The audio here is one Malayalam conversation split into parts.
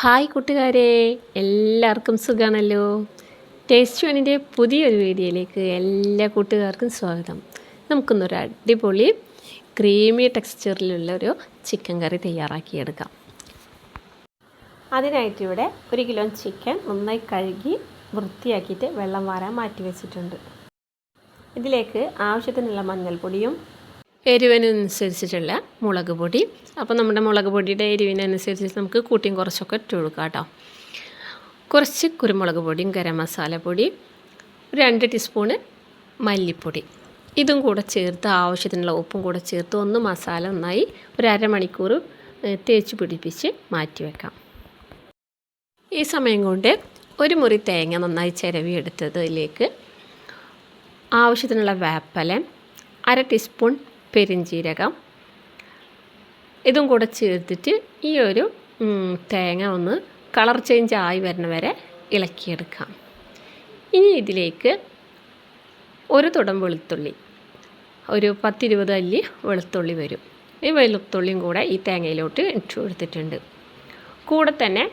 ഹായ് കൂട്ടുകാരെ എല്ലാവർക്കും സുഖമാണല്ലോ ടേസ്റ്റ് വണിന്റെ പുതിയൊരു വീഡിയോയിലേക്ക് എല്ലാ കൂട്ടുകാർക്കും സ്വാഗതം. നമുക്കിന്നൊരു അടിപൊളി ക്രീമി ടെക്സ്ചറിലുള്ള ഒരു ചിക്കൻ കറി തയ്യാറാക്കിയെടുക്കാം. അതിനായിട്ട് ഇവിടെ ഒരു കിലോ ചിക്കൻ നന്നായി കഴുകി വൃത്തിയാക്കിയിട്ട് വെള്ളം വാരാൻ മാറ്റി വെച്ചിട്ടുണ്ട്. ഇതിലേക്ക് ആവശ്യത്തിനുള്ള മഞ്ഞൾപ്പൊടിയും എരിവിനനുസരിച്ചിട്ടുള്ള മുളക് പൊടി. അപ്പോൾ നമ്മുടെ മുളക് പൊടിയുടെ എരിവിനനുസരിച്ച് നമുക്ക് കൂട്ടിയും കുറച്ചൊക്കെ ഇട്ട് കേട്ടോ. കുറച്ച് കുരുമുളക് പൊടിയും ഗരം മസാല പൊടി രണ്ട് ടീസ്പൂണ് മല്ലിപ്പൊടി. ഇതും കൂടെ ചേർത്ത് ആവശ്യത്തിനുള്ള ഉപ്പും കൂടെ ചേർത്ത് ഒന്ന് മസാല നന്നായി ഒരു അരമണിക്കൂർ തേച്ച് പിടിപ്പിച്ച് മാറ്റി വെക്കാം. ഈ സമയം കൊണ്ട് ഒരു മുറി തേങ്ങ നന്നായി ചിരവി എടുത്തതിലേക്ക് ആവശ്യത്തിനുള്ള വേപ്പല അര ടീസ്പൂൺ പെരിഞ്ചീരകം ഇതും കൂടെ ചേർത്തിട്ട് ഈ ഒരു തേങ്ങ ഒന്ന് കളർ ചേഞ്ച് ആയി വരുന്ന വരെ ഇളക്കിയെടുക്കാം. ഇനി ഇതിലേക്ക് ഒരു തുടം വെളുത്തുള്ളി ഒരു പത്തിരുപത് അല്ലി വെളുത്തുള്ളി വരും. ഈ വെളുത്തുള്ളിയും കൂടെ ഈ തേങ്ങയിലോട്ട് ഇട്ട് കൊടുത്തിട്ടുണ്ട്. കൂടെ തന്നെ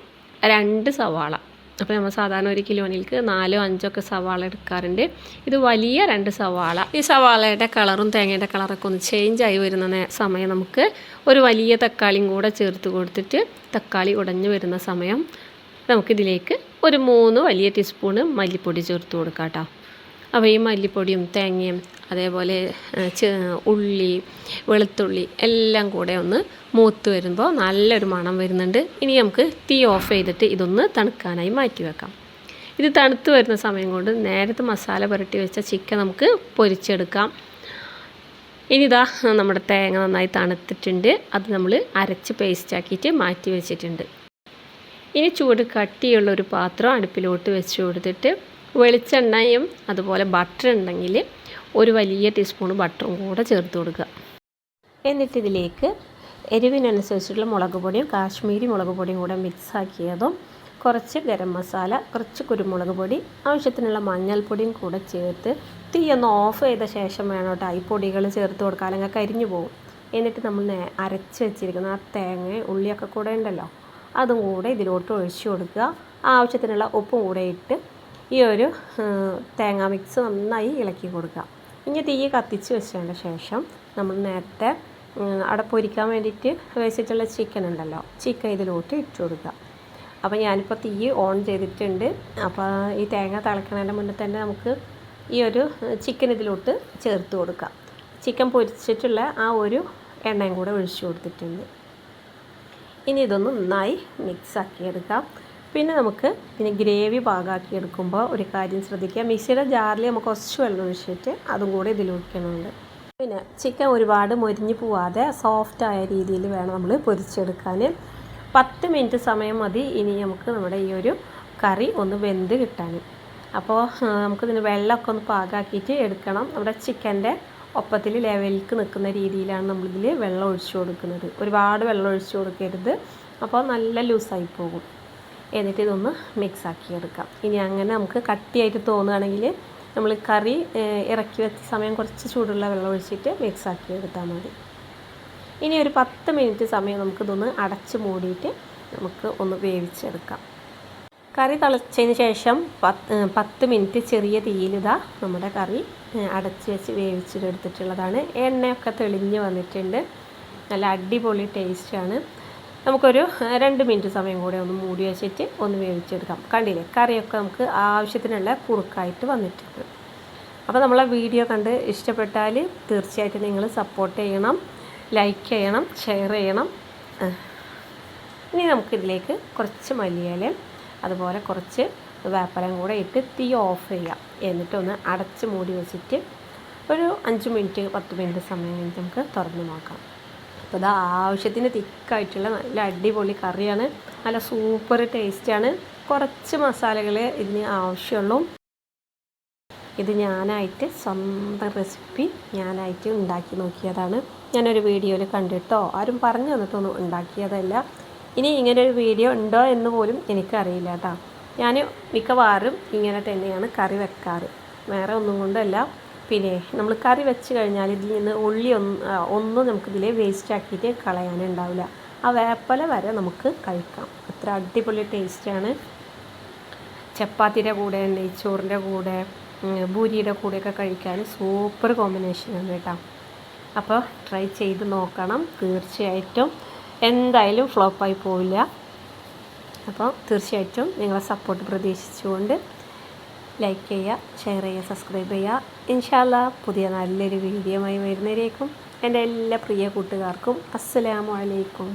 രണ്ട് സവാള അപ്പോൾ നമ്മൾ സാധാരണ ഒരു കിലോനിൽക്ക് നാലോ അഞ്ചോ ഒക്കെ സവാള എടുക്കാറുണ്ട്. ഇത് വലിയ രണ്ട് സവാള. ഈ സവാളയുടെ കളറും തേങ്ങയുടെ കളറൊക്കെ ഒന്ന് ചേഞ്ച് ആയി വരുന്ന സമയം നമുക്ക് ഒരു വലിയ തക്കാളിയും കൂടെ ചേർത്ത് കൊടുത്തിട്ട് തക്കാളി ഉടഞ്ഞു വരുന്ന സമയം നമുക്കിതിലേക്ക് ഒരു മൂന്ന് വലിയ ടീസ്പൂണ് മല്ലിപ്പൊടി ചേർത്ത് കൊടുക്കാം കേട്ടോ. അപ്പോൾ ഈ മല്ലിപ്പൊടിയും തേങ്ങയും അതേപോലെ ഉള്ളി വെളുത്തുള്ളി എല്ലാം കൂടെ ഒന്ന് മൂത്ത് വരുമ്പോൾ നല്ലൊരു മണം വരുന്നുണ്ട്. ഇനി നമുക്ക് തീ ഓഫ് ചെയ്തിട്ട് ഇതൊന്ന് തണുക്കാനായി മാറ്റി വെക്കാം. ഇത് തണുത്ത് വരുന്ന സമയം കൊണ്ട് നേരത്തെ മസാല പുരട്ടി വെച്ച ചിക്കൻ നമുക്ക് പൊരിച്ചെടുക്കാം. ഇനി ഇതാ നമ്മുടെ തേങ്ങ നന്നായി തണുത്തിട്ടുണ്ട്. അത് നമ്മൾ അരച്ച് പേസ്റ്റാക്കിയിട്ട് മാറ്റി വെച്ചിട്ടുണ്ട്. ഇനി ചൂട് കട്ടിയുള്ള ഒരു പാത്രം അടുപ്പിലോട്ട് വെച്ച് കൊടുത്തിട്ട് വെളിച്ചെണ്ണയും അതുപോലെ ബട്ടർ ഉണ്ടെങ്കിൽ ഒരു വലിയ ടീസ്പൂൺ ബട്ടറും കൂടെ ചേർത്ത് കൊടുക്കുക. എന്നിട്ട് ഇതിലേക്ക് എരിവിനനുസരിച്ചുള്ള മുളക് പൊടിയും കാശ്മീരി മുളക് പൊടിയും കൂടെ മിക്സാക്കിയതും കുറച്ച് ഗരം മസാല കുറച്ച് കുരുമുളക് പൊടി ആവശ്യത്തിനുള്ള മഞ്ഞൾപ്പൊടിയും കൂടെ ചേർത്ത് തീ ഒന്ന് ഓഫ് ചെയ്ത ശേഷം വേണം കേട്ടോ ഈ പൊടികൾ ചേർത്ത് കൊടുക്കുക അല്ലെങ്കിൽ കരിഞ്ഞു പോകും. എന്നിട്ട് നമ്മൾ അരച്ച് വെച്ചിരിക്കുന്ന ആ തേങ്ങ ഉള്ളിയൊക്കെ കൂടെ ഉണ്ടല്ലോ അതും കൂടെ ഇതിലോട്ട് ഒഴിച്ചു കൊടുക്കുക. ആവശ്യത്തിനുള്ള ഉപ്പും കൂടെ ഇട്ട് ഈ ഒരു തേങ്ങ മിക്സ് നന്നായി ഇളക്കി കൊടുക്കുക. ഇനി തീ കത്തിച്ച് വെച്ചതിന്റെ ശേഷം നമ്മൾ നേരത്തെ അവിടെ പൊരിക്കാൻ വേണ്ടിയിട്ട് വെച്ചിട്ടുള്ള ചിക്കൻ ഉണ്ടല്ലോ ചിക്കൻ ഇതിലോട്ട് ഇട്ട് കൊടുക്കുക. അപ്പോൾ ഞാനിപ്പോൾ തീ ഓൺ ചെയ്തിട്ടുണ്ട്. അപ്പോൾ ഈ തേങ്ങ തിളക്കണതിന്റെ മുന്നേ തന്നെ നമുക്ക് ഈ ഒരു ചിക്കൻ ഇതിലോട്ട് ചേർത്ത് കൊടുക്കാം. ചിക്കൻ പൊരിച്ചിട്ടുള്ള ആ ഒരു എണ്ണയും കൂടെ ഒഴിച്ചു കൊടുത്തിട്ടുണ്ട്. ഇനി ഇതൊന്ന് നന്നായി മിക്സ് ആക്കിയെടുക്കാം പിന്നെ നമുക്ക് പിന്നെ ഗ്രേവി പാകാക്കി എടുക്കുമ്പോൾ ഒരു കാര്യം ശ്രദ്ധിക്കുക. മിക്സിയുടെ ജാറിൽ നമുക്ക് കുറച്ച് വെള്ളം ഒഴിച്ചിട്ട് അതും കൂടെ ഇതിൽ പിന്നെ ചിക്കൻ ഒരുപാട് മൊരിഞ്ഞു പോവാതെ സോഫ്റ്റ് ആയ രീതിയിൽ വേണം നമ്മൾ പൊരിച്ചെടുക്കാൻ. പത്ത് മിനിറ്റ് സമയം മതി ഇനി നമുക്ക് നമ്മുടെ ഈ ഒരു കറി ഒന്ന് വെന്ത് കിട്ടാൻ. അപ്പോൾ നമുക്കിതിന് വെള്ളമൊക്കെ ഒന്ന് പാകാക്കിയിട്ട് എടുക്കണം. നമ്മുടെ ചിക്കന്റെ ഒപ്പത്തിൽ ലെവലിക്ക് നിൽക്കുന്ന രീതിയിലാണ് നമ്മളിതിൽ വെള്ളം ഒഴിച്ചു കൊടുക്കുന്നത്. ഒരുപാട് വെള്ളം ഒഴിച്ചു കൊടുക്കരുത്. അപ്പോൾ നല്ല ലൂസായി പോകും. എന്നിട്ട് ഇതൊന്ന് മിക്സ് ആക്കി എടുക്കാം ഇനി അങ്ങനെ നമുക്ക് കട്ടിയായിട്ട് തോന്നുകയാണെങ്കിൽ നമ്മൾ കറി ഇറക്കി വെച്ച സമയം കുറച്ച് ചൂടുള്ള വെള്ളം ഒഴിച്ചിട്ട് മിക്സ് ആക്കി എടുത്താൽ മതി. ഇനി ഒരു പത്ത് മിനിറ്റ് സമയം നമുക്കിതൊന്ന് അടച്ച് മൂടിയിട്ട് നമുക്ക് ഒന്ന് വേവിച്ചെടുക്കാം. കറി തിളച്ചതിന് ശേഷം പത്ത് പത്ത് മിനിറ്റ് ചെറിയ തീയിലിതാ നമ്മുടെ കറി അടച്ച് വെച്ച് വേവിച്ചെടുത്തിട്ടുള്ളതാണ്. എണ്ണയൊക്കെ തെളിഞ്ഞ് വന്നിട്ടുണ്ട്. നല്ല അടിപൊളി ടേസ്റ്റാണ്. നമുക്കൊരു രണ്ട് മിനിറ്റ് സമയം കൂടെ ഒന്ന് മൂടി വെച്ചിട്ട് ഒന്ന് വേവിച്ചെടുക്കാം. കണ്ടില്ലേ? കറിയൊക്കെ നമുക്ക് ആവശ്യത്തിനുള്ള കുറുക്കായിട്ട് വന്നിട്ടുണ്ട്. അപ്പോൾ നമ്മളെ വീഡിയോ കണ്ട് ഇഷ്ടപ്പെട്ടാൽ തീർച്ചയായിട്ടും നിങ്ങൾ സപ്പോർട്ട് ചെയ്യണം ലൈക്ക് ചെയ്യണം ഷെയർ ചെയ്യണം. ഇനി നമുക്കിതിലേക്ക് കുറച്ച് മല്ലിയിലയും അതുപോലെ കുറച്ച് വേപ്പലം കൂടെ ഇട്ട് തീ ഓഫ് ചെയ്യാം. എന്നിട്ടൊന്ന് അടച്ച് മൂടി വെച്ചിട്ട് ഒരു അഞ്ച് മിനിറ്റ് പത്ത് മിനിറ്റ് സമയം കഴിഞ്ഞ് നമുക്ക് തുറന്ന് നോക്കാം. അപ്പോൾ അത് ആവശ്യത്തിന് തിക്കായിട്ടുള്ള നല്ല അടിപൊളി കറിയാണ്. നല്ല സൂപ്പർ ടേസ്റ്റാണ്. കുറച്ച് മസാലകൾ ഇതിന് ആവശ്യമുള്ളൂ. ഇത് ഞാനായിട്ട് സ്വന്തം റെസിപ്പി ഞാനായിട്ട് ഉണ്ടാക്കി നോക്കിയതാണ്. ഞാനൊരു വീഡിയോയിൽ കണ്ടിട്ടോ? ആരും പറഞ്ഞു തന്നിട്ടൊന്നും ഉണ്ടാക്കിയതല്ല. ഇനി ഇങ്ങനെ ഒരു വീഡിയോ ഉണ്ടോ എന്ന് പോലും എനിക്കറിയില്ല കേട്ടോ. ഞാൻ മിക്കവാറും ഇങ്ങനെ തന്നെയാണ് കറി വെക്കാറ്. വേറെ ഒന്നും കൊണ്ടല്ല. പിന്നെ നമ്മൾ കറി വെച്ച് കഴിഞ്ഞാൽ ഇതിൽ നിന്ന് ഉള്ളി ഒന്ന് ഒന്നും നമുക്കിതിൽ വേസ്റ്റ് ആക്കിയിട്ട് കളയാനുണ്ടാവില്ല ആ വേപ്പല വരെ നമുക്ക് കഴിക്കാം. അത്ര അടിപൊളി ടേസ്റ്റാണ് ചപ്പാത്തിയുടെ കൂടെ നെയ്ച്ചോറിന്റെ കൂടെ ഭൂരിയുടെ കൂടെയൊക്കെ കഴിക്കാൻ സൂപ്പർ കോമ്പിനേഷനാണ് കേട്ടോ. അപ്പോൾ ട്രൈ ചെയ്ത് നോക്കണം. തീർച്ചയായിട്ടും എന്തായാലും ഫ്ലോപ്പായി പോവില്ല. അപ്പോൾ തീർച്ചയായിട്ടും നിങ്ങളെ സപ്പോർട്ട് പ്രതീക്ഷിച്ചുകൊണ്ട് ലൈക്ക് ചെയ്യുക ഷെയർ ചെയ്യുക സബ്സ്ക്രൈബ് ചെയ്യുക. ഇൻഷാല്ല പുതിയ നല്ലൊരു വീഡിയോ ആയി വരുന്നതിലേക്കും എന്റെ എല്ലാ പ്രിയ കൂട്ടുകാർക്കും അസ്സലാമു അലൈക്കും.